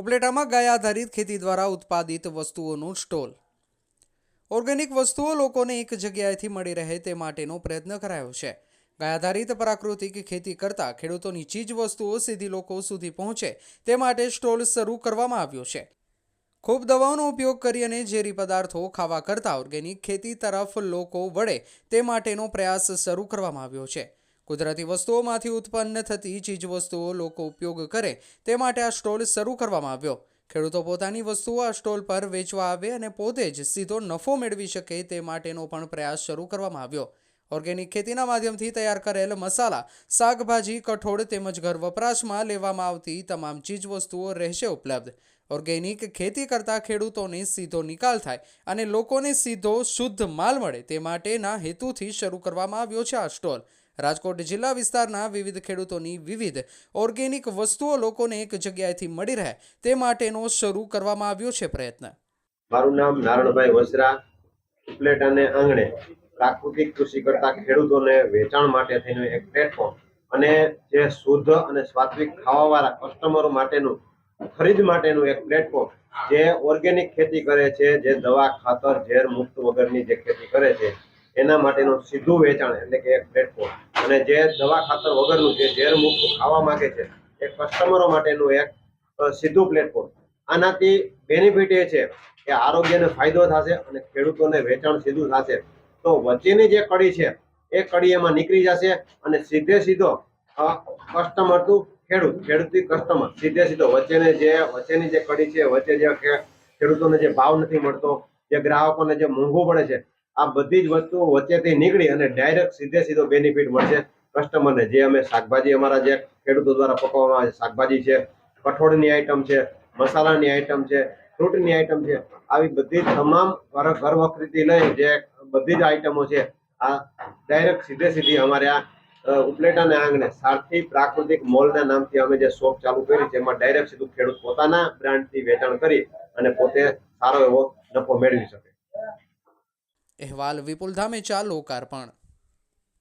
ઉપલેટામાં ગાય આધારિત ખેતી દ્વારા ઉત્પાદિત વસ્તુઓનું સ્ટોલ. ઓર્ગેનિક વસ્તુઓ લોકોને એક જગ્યાએથી મળી રહે તે માટેનો પ્રયત્ન કરાયો છે. ગાય આધારિત પ્રાકૃતિક ખેતી કરતા ખેડૂતોની ચીજ વસ્તુઓ સીધી લોકો સુધી પહોંચે તે માટે સ્ટોલ શરૂ કરવામાં આવ્યો છે. ખૂબ દવાઓનો ઉપયોગ કરી અને ઝેરી પદાર્થો ખાવા કરતાં ઓર્ગેનિક ખેતી તરફ લોકો વળે તે માટેનો પ્રયાસ શરૂ કરવામાં આવ્યો છે. કુદરતી વસ્તુઓમાંથી ઉત્પન્ન થતી ચીજ વસ્તુઓ લોકો ઉપયોગ કરે તે માટે આ સ્ટોલ શરૂ કરવામાં આવ્યો. ખેડૂતો પોતાની વસ્તુઓ આ સ્ટોલ પર વેચવા આવે અને પોતે જ સીધો નફો મેળવી શકે તે માટેનો પણ પ્રયાસ શરૂ કરવામાં આવ્યો. ઓર્ગેનિક ખેતીના માધ્યમથી તૈયાર કરેલ મસાલા, શાકભાજી, કઠોળ તેમજ ઘર વપરાશમાં લેવામાં આવતી તમામ ચીજ વસ્તુઓ રહેશે ઉપલબ્ધ. ઓર્ગેનિક ખેતી કરતા ખેડૂતોને સીધો નિકાલ થાય અને લોકોને સીધો શુદ્ધ માલ મળે તે માટેના હેતુથી શરૂ કરવામાં આવ્યો છે આ સ્ટોલ. રાજકોટ જિલ્લા વિસ્તારના વિવિધ ખેડૂતોની વિવિધ ઓર્ગેનિક વસ્તુઓ લોકોને એક જગ્યાએથી મળી રહે તે માટેનો શરૂ કરવામાં આવ્યો છે પ્રયત્ન. મારું નામ નારણભાઈ વસરા ઉપલેટ અને આંગણે પ્રાકૃતિક કૃષિ કરતા ખેડૂતોને વેચાણ માટે થઈને એક પ્લેટફોર્મ અને જે શુદ્ધ અને સ્વાત્વિક ખાવાવાળા કસ્ટમરો માટેનું, ખરીદ માટેનું એક પ્લેટફોર્મ જે ઓર્ગેનિક ખેતી કરે છે, જે દવા, ખાતર, ઝેર, મુક્ત વગરની જે ખેતી કરે છે, એના માટેનું સીધું વેચાણ એટલે કે એક પ્લેટફોર્મ અને જે દવા ખાતર વગરનું જે ઝેર મુક્ત ખાવા માંગે છે, એ કસ્ટમરો માટેનું એક સીધું પ્લેટફોર્મ આનાથી બેનિફિટ એ છે કે આરોગ્યને ફાયદો થશે અને ખેડૂતોને વેચાણ સીધું થશે. તો વચ્ચેની જે કડી છે, એ કડી એમાં નીકળી જશે અને સીધે સીધો કસ્ટમર ટુ ખેડૂત, ખેડૂતથી કસ્ટમર સીધે સીધો વચ્ચેની જે વચ્ચેની જે કડી છે, વચ્ચે જે ખેડૂતોને જે ભાવ નથી મળતો, જે ગ્રાહકોને જે મોંઘું પડે છે આ બધી જ વસ્તુઓ વચ્ચેથી નીકળી અને ડાયરેક્ટ સીધે સીધો બેનિફિટ મળશે. કસ્ટમરને જે અમે શાકભાજી અમારા જે ખેડૂતો દ્વારા પકવવામાં આવે છે, શાકભાજી છે, કઠોળની આઈટમ છે, મસાલાની આઈટમ છે, ફ્રૂટની આઈટમ છે, આવી બધી તમામ ઘર લઈ જે બધી જ આઈટમો છે, આ ડાયરેક્ટ સીધે સીધી અમારે આ ઉપલેટાના આંગણે સારથી પ્રાકૃતિક મોલના નામથી અમે જે શોપ ચાલુ કરી જેમાં ડાયરેક્ટ સીધું ખેડૂત પોતાના બ્રાન્ડથી વેચાણ કરી અને પોતે સારો એવો નફો મેળવી શકે. અહેવાલ વિપુલ ધામેચા લોકાર્પણ.